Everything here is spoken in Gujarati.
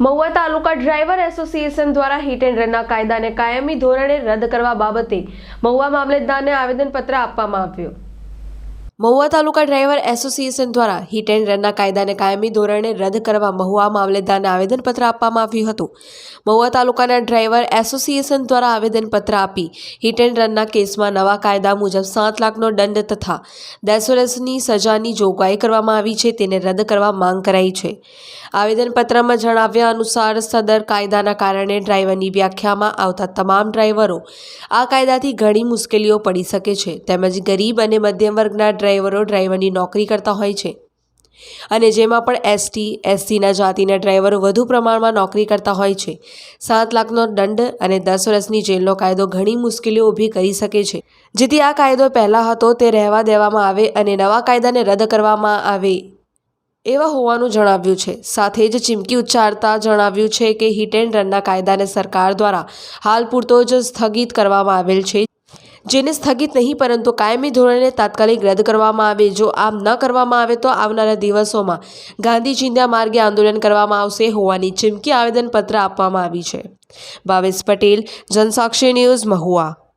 મહુવા તાલુકા ડ્રાઈવર એસોસિએશન દ્વારા હિટ એન્ડ રનના કાયદાને કાયમી ધોરણે રદ કરવા બાબતે મહુવા મામલતદારને આવેદનપત્ર આપવામાં આવ્યું. મહુવા તાલુકા ડ્રાઈવર એસોસિએશન દ્વારા હિટ એન્ડ રનના કાયદાને કાયમી ધોરણે રદ કરવા મહુવા મામલતદારને આવેદનપત્ર આપવામાં આવ્યું હતું. મહુવા તાલુકાના ડ્રાઈવર એસોસિએશન દ્વારા આવેદનપત્ર આપી હિટ એન્ડ રનના કેસમાં નવા કાયદા મુજબ સાત લાખનો દંડ તથા દસ વર્ષની સજાની જોગવાઈ કરવામાં આવી છે, તેને રદ કરવા માંગ કરાઈ છે. આવેદનપત્રમાં જણાવ્યા અનુસાર સદર કાયદાના કારણે ડ્રાઈવરની વ્યાખ્યામાં આવતા તમામ ડ્રાઈવરો આ કાયદાથી ઘણી મુશ્કેલીઓ પડી શકે છે. તેમજ ગરીબ અને મધ્યમ વર્ગના ડ્રાઈવરો ડ્રાઈવરની નોકરી કરતા હોય છે. અને જેમાં પણ એસટી એસસીના જાતિના ડ્રાઈવરો વધુ પ્રમાણમાં નોકરી કરતા હોય છે. સાત લાખનો દંડ અને દસ વર્ષની જેલનો કાયદો ઘણી મુશ્કેલીઓ ઊભી કરી શકે છે. જેથી આ કાયદો પહેલાં હતો તે રહેવા દેવામાં આવે અને નવા કાયદાને રદ કરવામાં આવે. એવા હોવાનું જણાવ્યું છે. સાથે જ ચીમકી ઉચ્ચારતા જણાવ્યું છે કે હિટ એન્ડ રનના કાયદાને સરકાર દ્વારા હાલ પૂરતો જ સ્થગિત કરવામાં આવેલ છે જેને સ્થગિત નહીં, પરંતુ કાયમી ધોરણે તાત્કાલિક રદ કરવામાં આવે. જો આમ ન કરવામાં આવે, તો આવનારા દિવસોમાં ગાંધી ચિંધ્યા માર્ગે આંદોલન કરવામાં આવશે હોવાની ચીમકી આવેદનપત્ર આપવામાં આવી છે. ભાવેશ પટેલ, જનસાક્ષી ન્યૂઝ મહુવા.